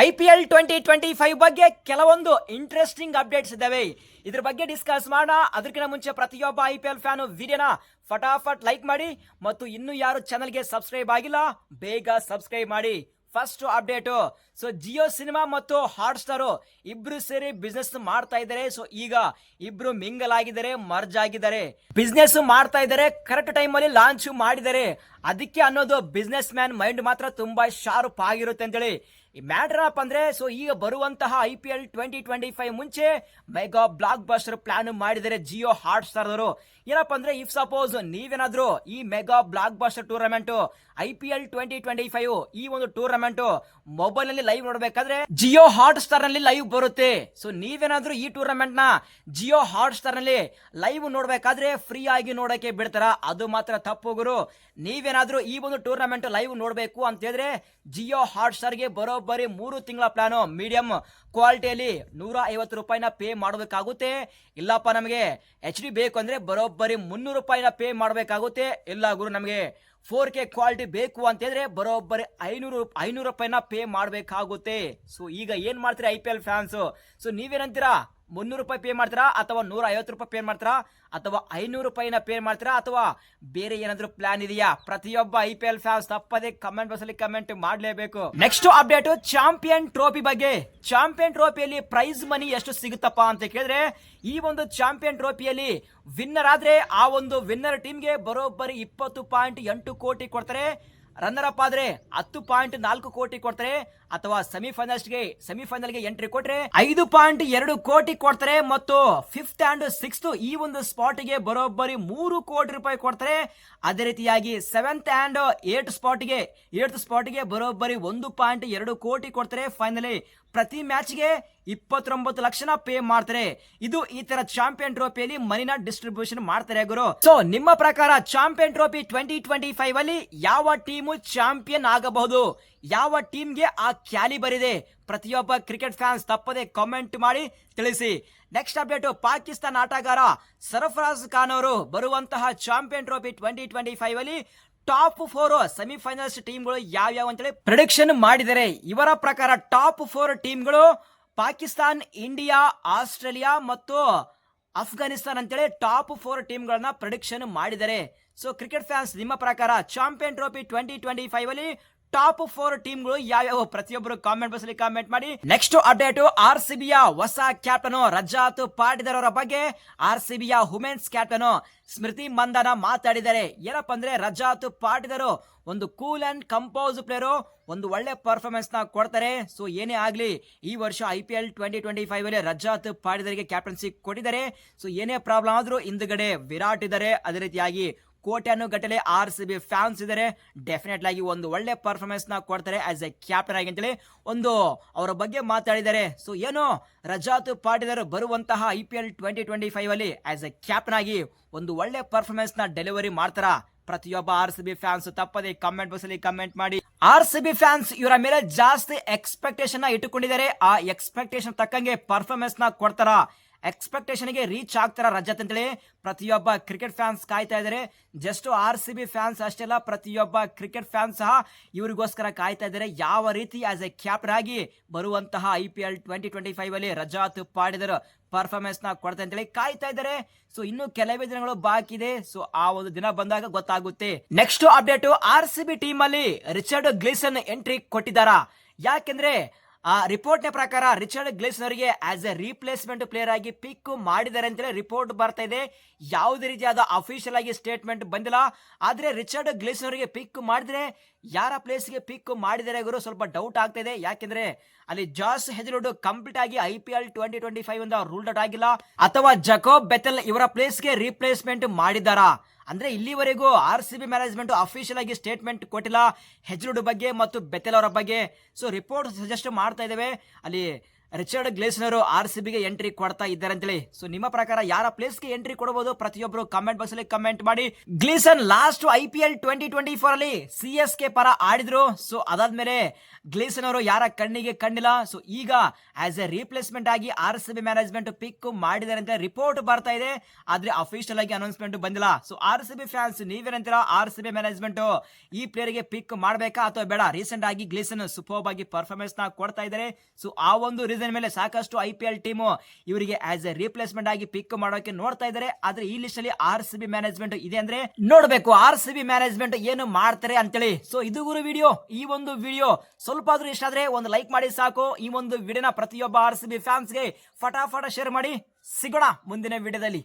I P L twenty twenty five ಬಗ್ಗೆ ಕೆಲವೊಂದು interesting updates ಇದ್ದಾವೆ. ಇದ್ರ ಬಗ್ಗೆ ಡಿಸ್ಕಸ್ ಮಾಡೋಣ. ಅದಕ್ಕಿಂತ ಮುಂಚೆ ಪ್ರತಿಯೊಬ್ಬ ಐ ಪಿ ಎಲ್ ಫ್ಯಾನು ವಿಡಿಯೋನ ಫಟಾಫಟ್ ಲೈಕ್ ಮಾಡಿ ಮತ್ತು ಇನ್ನೂ ಯಾರು ಚಾನಲ್ಗೆ ಸಬ್ಸ್ಕ್ರೈಬ್ ಆಗಿಲ್ಲ, ಬೇಗ ಸಬ್ಸ್ಕ್ರೈಬ್ ಮಾಡಿ. First update so Jio cinema ಮತ್ತು ಹಾಟ್ ಸ್ಟಾರು ಇಬ್ರು ಸೇರಿ ಬಿಸ್ನೆಸ್ ಮಾಡ್ತಾ ಇದ್ದಾರೆ. ಸೊ ಈಗ ಇಬ್ರು ಮಿಂಗಲ್ ಆಗಿದ್ದಾರೆ ಮರ್ಜ್ ಆಗಿದ್ದಾರೆ. ಬಿಸ್ನೆಸ್ ಮಾಡ್ತಾ ಇದ್ದಾರೆ ಕರೆಕ್ಟ್ ಟೈಮಲ್ಲಿ ಲಾಂಚ್ ಮಾಡಿದ್ದಾರೆ. ಅದಕ್ಕೆ ಅನ್ನೋದು ಬಿಸ್ನೆಸ್ ಮ್ಯಾನ್ ಮೈಂಡ್ ಮಾತ್ರ ತುಂಬಾ ಶಾರ್ಪ್ ಆಗಿರುತ್ತೆ ಅಂತೇಳಿ ಈ ಮ್ಯಾಟರ್ ಆಪ್ ಅಂದ್ರೆ ಸೊ ಈಗ ಬರುವಂತಹ I P L twenty twenty five ಮುಂಚೆ ಮೆಗಾ ಬ್ಲಾಕ್ ಬಸ್ಟರ್ ಪ್ಲಾನ್ ಮಾಡಿದರೆ ಜಿಯೋ ಹಾಟ್ ಸ್ಟಾರ್ದವರು ಏನಪ್ಪ ಅಂದ್ರೆ ಇಫ್ ಸಪೋಸ್ ನೀವೇನಾದ್ರೂ ಈ mega blockbuster tournament, I P L twenty twenty five ಈ ಒಂದು ಟೂರ್ನಮೆಂಟ್ ಮೊಬೈಲ್ನಲ್ಲಿ ಲೈವ್ ನೋಡಬೇಕಾದ್ರೆ ಜಿಯೋ ಹಾಟ್ ಸ್ಟಾರ್ನಲ್ಲಿ ಲೈವ್ ಬರುತ್ತೆ. ಸೊ ನೀವೇನಾದ್ರೂ ಈ ಟೂರ್ನಮೆಂಟ್ನ ಜಿಯೋ ಹಾಟ್ ಸ್ಟಾರ್ನಲ್ಲಿ ಲೈವ್ ನೋಡಬೇಕಾದ್ರೆ ಫ್ರೀ ಆಗಿ ನೋಡಕ್ಕೆ ಬಿಡ್ತಾರ? ಅದು ಮಾತ್ರ ತಪ್ಪು ಗುರು. ನೀವೇನಾದ್ರೂ ಈ ಒಂದು ಟೂರ್ನಮೆಂಟ್ ಲೈವ್ ನೋಡಬೇಕು ಅಂತ ಹೇಳಿದ್ರೆ ಜಿಯೋ ಹಾಟ್ ಸ್ಟಾರ್ಗೆ ಬರೋಬ್ಬರಿ ಮೂರು ತಿಂಗಳ ಪ್ಲಾನು ಮೀಡಿಯಂ ಕ್ವಾಲಿಟಿಯಲ್ಲಿ ನೂರ ಐವತ್ತು ರೂಪಾಯಿನ ಪೇ ಮಾಡಬೇಕಾಗುತ್ತೆ. ಇಲ್ಲಪ್ಪ, ನಮಗೆ ಎಚ್ ಡಿ ಬೇಕು ಅಂದರೆ ಬರೋಬ್ಬರಿ ಮುನ್ನೂರು ರೂಪಾಯಿನ ಪೇ ಮಾಡಬೇಕಾಗುತ್ತೆ. ಇಲ್ಲ ಗುರು, ನಮಗೆ ಫೋರ್ ಕೆ ಕ್ವಾಲಿಟಿ ಬೇಕು ಅಂತ ಹೇಳಿದ್ರೆ ಬರೋಬ್ಬರಿ ಐನೂರು ಐನೂರು ರೂಪಾಯಿನ ಪೇ ಮಾಡಬೇಕಾಗುತ್ತೆ. ಸೊ ಈಗ ಏನು ಮಾಡ್ತೀರಿ I P L fans so ನೀವೇನಂತೀರಾ? ಮುನ್ನೂರು ರೂಪಾಯಿ ಪೇ ಮಾಡ್ತೀರಾ ಅಥವಾ ನೂರ ಐವತ್ತು ರೂಪಾಯಿ ಪೇ ಮಾಡ್ತೀರಾ ಅಥವಾ ಐನೂರು ರೂಪಾಯಿನ ಪೇ ಮಾಡ್ತೀರಾ ಅಥವಾ ಬೇರೆ ಏನಾದರೂ ಪ್ಲಾನ್ ಇದೆಯಾ? ಪ್ರತಿಯೊಬ್ಬ ಐ ಪಿ ಎಲ್ ಫ್ಯಾನ್ಸ್ ತಪ್ಪದೆ ಕಮೆಂಟ್ ಬಾಕ್ಸ್ ಅಲ್ಲಿ ಕಮೆಂಟ್ ಮಾಡಲೇಬೇಕು. ನೆಕ್ಸ್ಟ್ ಅಪ್ಡೇಟ್ ಚಾಂಪಿಯನ್ ಟ್ರೋಫಿ ಬಗ್ಗೆ. ಚಾಂಪಿಯನ್ ಟ್ರೋಫಿಯಲ್ಲಿ ಪ್ರೈಸ್ ಮನಿ ಎಷ್ಟು ಸಿಗುತ್ತಪ್ಪ ಅಂತ ಕೇಳಿದ್ರೆ, ಈ ಒಂದು ಚಾಂಪಿಯನ್ ಟ್ರೋಫಿಯಲ್ಲಿ ವಿನ್ನರ್ ಆದ್ರೆ ಆ ಒಂದು ವಿನ್ನರ್ ಟೀಮ್ಗೆ ಬರೋಬ್ಬರಿ ಇಪ್ಪತ್ತು ಪಾಯಿಂಟ್ ಎಂಟು ಕೋಟಿ ಕೊಡ್ತಾರೆ. ರನ್ನರ್ ಅಪ್ ಆದ್ರೆ ಹತ್ತು ಪಾಯಿಂಟ್ ನಾಲ್ಕು ಕೋಟಿ ಕೊಡ್ತಾರೆ. ಅಥವಾ ಸೆಮಿಫೈನಲ್ಸ್ಗೆ ಸೆಮಿಫೈನಲ್ಗೆ ಎಂಟ್ರಿ ಕೊಟ್ರೆ ಐದು ಪಾಯಿಂಟ್ ಎರಡು ಕೋಟಿ ಕೊಡ್ತಾರೆ ಮತ್ತು ಫಿಫ್ತ್ ಅಂಡ್ ಸಿಕ್ಸ್ತ್ ಈ ಒಂದು ಸ್ಪಾಟ್ಗೆ ಬರೋಬ್ಬರಿ ಮೂರು ಕೋಟಿ ರೂಪಾಯಿ ಕೊಡ್ತಾರೆ. ಅದೇ ರೀತಿಯಾಗಿ ಸೆವೆಂತ್ ಅಂಡ್ ಏಟ್ ಸ್ಪಾಟ್ಗೆ ಏಟ್ ಸ್ಪಾಟ್ಗೆ ಬರೋಬ್ಬರಿ ಒಂದು ಪಾಯಿಂಟ್ ಎರಡು ಕೋಟಿ ಕೊಡ್ತಾರೆ. ಫೈನಲಿ ಪ್ರತಿ ಮ್ಯಾಚ್ಗೆ ಇಪ್ಪತ್ತೊಂಬತ್ತು ಲಕ್ಷನ ಪೇ ಮಾಡ್ತಾರೆ. ಇದು ಈ ತರ ಚಾಂಪಿಯನ್ ಟ್ರೋಫಿಯಲ್ಲಿ ಮನಿನ ಡಿಸ್ಟ್ರಿಬ್ಯೂಷನ್ ಮಾಡ್ತಾರೆ ಗುರು. ಸೊ ನಿಮ್ಮ ಪ್ರಕಾರ champion trophy twenty twenty five ಅಲ್ಲಿ ಯಾವ ಟೀಮು ಚಾಂಪಿಯನ್ ಆಗಬಹುದು? ಯಾವ ಟೀಮ್ಗೆ ಆ ಕ್ಯಾಲಿಬರ್ ಬರಿದೆ. ಪ್ರತಿಯೊಬ್ಬ ಕ್ರಿಕೆಟ್ ಫ್ಯಾನ್ಸ್ ತಪ್ಪದೆ ಕಾಮೆಂಟ್ ಮಾಡಿ ತಿಳಿಸಿ. ನೆಕ್ಸ್ಟ್ ಅಪ್ಡೇಟ್ ಪಾಕಿಸ್ತಾನ ಆಟಗಾರ ಸರಫರಾಜ್ ಖಾನ್ ಅವರು ಬರುವಂತಹ champion trophy twenty twenty five ಅಲ್ಲಿ ಟಾಪ್ ಫೋರ್ ಸೆಮಿಫೈನಲ್ಸ್ ಟೀಮ್ಗಳು ಯಾವ್ಯಾವ ಅಂತೇಳಿ ಪ್ರಿಡಿಕ್ಷನ್ ಮಾಡಿದರೆ. ಇವರ ಪ್ರಕಾರ ಟಾಪ್ ಫೋರ್ ಟೀಮ್ಗಳು ಪಾಕಿಸ್ತಾನ್, ಇಂಡಿಯಾ, ಆಸ್ಟ್ರೇಲಿಯಾ ಮತ್ತು ಅಫ್ಘಾನಿಸ್ತಾನ್ ಅಂತೇಳಿ ಟಾಪ್ ಫೋರ್ ಟೀಮ್ಗಳನ್ನ ಪ್ರಿಡಿಕ್ಷನ್ ಮಾಡಿದ್ದಾರೆ ಸೊ ಕ್ರಿಕೆಟ್ ಫ್ಯಾನ್ಸ್ ನಿಮ್ಮ ಪ್ರಕಾರ champion trophy twenty twenty five ಅಲ್ಲಿ ಟಾಪ್ ಫೋರ್ ಟೀಮ್ಗಳು ಯಾವ್ಯಾವ? ಪ್ರತಿಯೊಬ್ಬರು ಕಾಮೆಂಟ್ ಬಾಕ್ಸ್ ಕಾಮೆಂಟ್ ಮಾಡಿ. ನೆಕ್ಸ್ಟ್ ಅಪ್ಡೇಟ್ ಆರ್ ಸಿ ಬಿಯ ಹೊಸ ಕ್ಯಾಪ್ಟನ್ ರಜಾತ್ ಪಾಟಿದಾರ್ ಅವರ ಬಗ್ಗೆ ಆರ್ ಸಿ ಬಿಯ ವುಮೆನ್ಸ್ ಕ್ಯಾಪ್ಟನ್ ಸ್ಮೃತಿ ಮಂದನ ಮಾತಾಡಿದ್ದಾರೆ. ಏನಪ್ಪ ಅಂದ್ರೆ ರಜಾತ್ ಪಾಟಿದಾರ್ ಒಂದು ಕೂಲ್ ಅಂಡ್ ಕಂಪೋಸ್ ಪ್ಲೇಯರು ಒಂದು ಒಳ್ಳೆ ಪರ್ಫಾರ್ಮೆನ್ಸ್ನ ಕೊಡ್ತಾರೆ. ಸೊ ಏನೇ ಆಗಲಿ, ಈ ವರ್ಷ I P L twenty twenty five ಅಲ್ಲಿ ರಜಾತ್ ಪಾಟಿದಾರಿಗೆ ಕ್ಯಾಪ್ಟನ್ಸಿ ಕೊಟ್ಟಿದ್ದಾರೆ. ಸೊ ಏನೇ ಪ್ರಾಬ್ಲಮ್ ಆದ್ರೂ ಹಿಂದ್ಗಡೆ ವಿರಾಟ್ ಇದ್ದಾರೆ. ಅದೇ ರೀತಿಯಾಗಿ ಕೋಟ್ಯಾನು ಗಟ್ಟಲೆ ಆರ್ ಸಿ ಬಿ ಫ್ಯಾನ್ಸ್ ಇದ್ದಾರೆ ಡೆಫಿನೆಟ್ ಆಗಿ ಒಂದು ಒಳ್ಳೆ ಪರ್ಫಾರ್ಮೆನ್ಸ್ನ ಕೊಡ್ತಾರೆ ಆಸ್ ಎ ಕ್ಯಾಪ್ಟನ್ ಆಗಿ ಅಂತೇಳಿ ಒಂದು ಅವರ ಬಗ್ಗೆ ಮಾತಾಡಿದ್ದಾರೆ. ಸೊ ಏನು ರಜಾತ್ ಪಾಟೀಲರು ಬರುವಂತಹ I P L twenty twenty five ಅಲ್ಲಿ ಆಸ್ ಎ ಕ್ಯಾಪ್ಟನ್ ಆಗಿ ಒಂದು ಒಳ್ಳೆ ಪರ್ಫಾರ್ಮೆನ್ಸ್ನ ಡೆಲಿವರಿ ಮಾಡ್ತಾರಾ? ಪ್ರತಿಯೊಬ್ಬ ಆರ್ ಸಿ ಬಿ ಫ್ಯಾನ್ಸ್ ತಪ್ಪದೆ ಕಮೆಂಟ್ ಬಾಕ್ಸ್ ಅಲ್ಲಿ ಕಮೆಂಟ್ ಮಾಡಿ. ಆರ್ ಸಿ ಬಿ ಫ್ಯಾನ್ಸ್ ಇವರ ಮೇಲೆ ಜಾಸ್ತಿ ಎಕ್ಸ್ಪೆಕ್ಟೇಷನ್ ಇಟ್ಟುಕೊಂಡಿದ್ದಾರೆ. ಆ ಎಕ್ಸ್ಪೆಕ್ಟೇಷನ್ ತಕ್ಕಂಗೆ ಪರ್ಫಾರ್ಮೆನ್ಸ್ನ ಕೊಡ್ತಾರ? ಎಕ್ಸ್ಪೆಕ್ಟೇಷನ್ಗೆ ರೀಚ್ ಆಗ್ತಾರ ರಜತ್ ಅಂತೇಳಿ. ಪ್ರತಿಯೊಬ್ಬ ಕ್ರಿಕೆಟ್ ಫ್ಯಾನ್ಸ್ ಕಾಯ್ತಾ ಇದ್ದಾರೆ just R C B fans ಅಷ್ಟೇ ಅಲ್ಲ, ಪ್ರತಿಯೊಬ್ಬ ಕ್ರಿಕೆಟ್ ಫ್ಯಾನ್ಸ್ ಸಹ ಇವರಿಗೋಸ್ಕರ ಕಾಯ್ತಾ ಇದ್ದಾರೆ ಯಾವ ರೀತಿ ಆಸ್ ಎ ಕ್ಯಾಪ್ಟನ್ ಆಗಿ ಬರುವಂತಹ I P L twenty twenty five ಅಲ್ಲಿ ರಜಾತ್ ಪಾಡಿದರು ಪರ್ಫಾರ್ಮೆನ್ಸ್ನ ಕೊಡ್ತಾರೆ ಅಂತೇಳಿ ಕಾಯ್ತಾ ಇದ್ದಾರೆ ಸೊ ಇನ್ನು ಕೆಲವೇ ದಿನಗಳು ಬಾಕಿ ಇದೆ. ಸೊ ಆ ಒಂದು ದಿನ ಬಂದಾಗ ಗೊತ್ತಾಗುತ್ತೆ. Next update R C B team ಅಲ್ಲಿ ರಿಚರ್ಡ್ ಗ್ಲಿಸನ್ ಎಂಟ್ರಿ ಕೊಟ್ಟಿದ್ದಾರಾ? ಯಾಕೆಂದ್ರೆ ಆ ರಿಪೋರ್ಟ್ನ ಪ್ರಕಾರ ರಿಚರ್ಡ್ ಗ್ಲೇಸನ್ ಅವರಿಗೆ ಆಸ್ ಎ ರೀಪ್ಲೇಸ್ಮೆಂಟ್ ಪ್ಲೇಯರ್ ಆಗಿ ಪಿಕ್ ಮಾಡಿದ್ದಾರೆ ಅಂತೇಳಿ ರಿಪೋರ್ಟ್ ಬರ್ತಾ ಇದೆ. ಯಾವುದೇ ರೀತಿಯಾದ ಅಫಿಷಿಯಲ್ ಆಗಿ ಸ್ಟೇಟ್ಮೆಂಟ್ ಬಂದಿಲ್ಲ. ಆದ್ರೆ ರಿಚರ್ಡ್ ಗ್ಲೇಸನ್ ಅವರಿಗೆ ಪಿಕ್ ಮಾಡಿದ್ರೆ ಯಾರ ಪ್ಲೇಸ್ಗೆ ಪಿಕ್ ಮಾಡಿದರೆ ಗುರು ಸ್ವಲ್ಪ ಡೌಟ್ ಆಗ್ತಾ ಇದೆ. ಯಾಕೆಂದ್ರೆ ಅಲ್ಲಿ ಜಾಸ್ ಹೆಜಲ್ವುಡ್ ಕಂಪ್ಲೀಟ್ ಆಗಿ I P L twenty twenty five ruled out ಆಗಿಲ್ಲ. ಅಥವಾ ಜಕೋಬ್ ಬೆತಲ್ ಇವರ ಪ್ಲೇಸ್ಗೆ ರೀಪ್ಲೇಸ್ಮೆಂಟ್ ಮಾಡಿದಾರಾ ಅಂದ್ರೆ ಇಲ್ಲಿವರೆಗೂ R C B management official ಆಗಿ ಸ್ಟೇಟ್ಮೆಂಟ್ ಕೊಟ್ಟಿಲ್ಲ. ಹೆಜ್ರುಡ್ ಬಗ್ಗೆ ಮತ್ತು ಬೆತೆಲ್ ಅವರ ಬಗ್ಗೆ. ಸೊ ರಿಪೋರ್ಟ್ ಸಜೆಸ್ಟ್ ಮಾಡ್ತಾ ಇದ್ದೇವೆ. ಅಲ್ಲಿ ರಿಚರ್ಡ್ ಗ್ಲೇಸನ್ ಅವರು ಆರ್ ಸಿ ಬಿಗೆ ಎಂಟ್ರಿ ಕೊಡ್ತಾ ಇದ್ದಾರೆ ಅಂತೇಳಿ ಸೊ ನಿಮ್ಮ ಪ್ರಕಾರ ಯಾರ ಪ್ಲೇಸ್ಗೆ ಎಂಟ್ರಿ ಕೊಡಬಹುದು ಪ್ರತಿಯೊಬ್ಬರು ಕಮೆಂಟ್ ಬಾಕ್ಸ್ ಅಲ್ಲಿ ಕಮೆಂಟ್ ಮಾಡಿ. Gleeson last I P L twenty twenty four ಅಲ್ಲಿ ಸಿ ಎಸ್ ಕೆ ಪರ ಆಡಿದ್ರು. ಸೊ ಅದಾದ್ಮೇಲೆ ಗ್ಲೀಸನ್ ಅವರು ಯಾರ ಕಣ್ಣಿಗೆ ಕಣ್ಣಿಲ್ಲ. ಸೊ ಈಗ ಆಸ್ ಎ ರೀಪ್ಲೇಸ್ಮೆಂಟ್ ಆಗಿ R C B management pick ಮಾಡಿದ್ದಾರೆ ಅಂತ ರಿಪೋರ್ಟ್ ಬರ್ತಾ ಇದೆ. ಆದ್ರೆ ಅಫಿಷಿಯಲ್ ಆಗಿ ಅನೌನ್ಸ್ಮೆಂಟ್ ಬಂದಿಲ್ಲ. So R C B fans ನೀವೇನಂತೀರಾ? R C B management ಈ ಪ್ಲೇಯರ್ಗೆ ಪಿಕ್ ಮಾಡಬೇಕಾ? ಅಥವಾ ಬೇಡ? ರೀಸೆಂಟ್ ಆಗಿ ಗ್ಲೀಸನ್ ಸೂಪರ್ ಆಗಿ ಪರ್ಫಾರ್ಮೆನ್ಸ್ನ ಕೊಡ್ತಾ ಇದ್ದಾರೆ. ಸೊ ಆ ಒಂದು ರೀಸನ್ ಮೇಲೆ ಸಾಕಷ್ಟು ಐ ಪಿ ಎಲ್ ಟೀಮು ಇವರಿಗೆ ಆಸ್ ಎ ರೀಪ್ಲೇಸ್ಮೆಂಟ್ ಆಗಿ ಪಿಕ್ ಮಾಡೋಕೆ ನೋಡ್ತಾ ಇದ್ದಾರೆ. ಆದ್ರೆ ಈ ಲಿಸ್ಟ್ ಅಲ್ಲಿ ಆರ್ ಸಿ ಬಿ ಮ್ಯಾನೇಜ್ಮೆಂಟ್ ಇದೆ ಅಂದ್ರೆ ನೋಡಬೇಕು. ಆರ್ ಸಿ ಬಿ ಮ್ಯಾನೇಜ್ಮೆಂಟ್ ಏನು ಮಾಡ್ತಾರೆ ಅಂತೇಳಿ. ಸೊ ಇದು ಗುರು ವಿಡಿಯೋ ಈ ಒಂದು ವಿಡಿಯೋ ಸ್ವಲ್ಪ ಆದ್ರೂ ಇಷ್ಟ ಆದ್ರೆ ಒಂದು ಲೈಕ್ ಮಾಡಿ ಸಾಕು. ಈ ಒಂದು ವಿಡಿಯೋನ ಪ್ರತಿಯೊಬ್ಬ ಆರ್ ಸಿ ಬಿ ಫ್ಯಾನ್ಸ್ಗೆ ಫಟಾಫಟ ಶೇರ್ ಮಾಡಿ. ಸಿಗೋಣ ಮುಂದಿನ ವಿಡಿಯೋದಲ್ಲಿ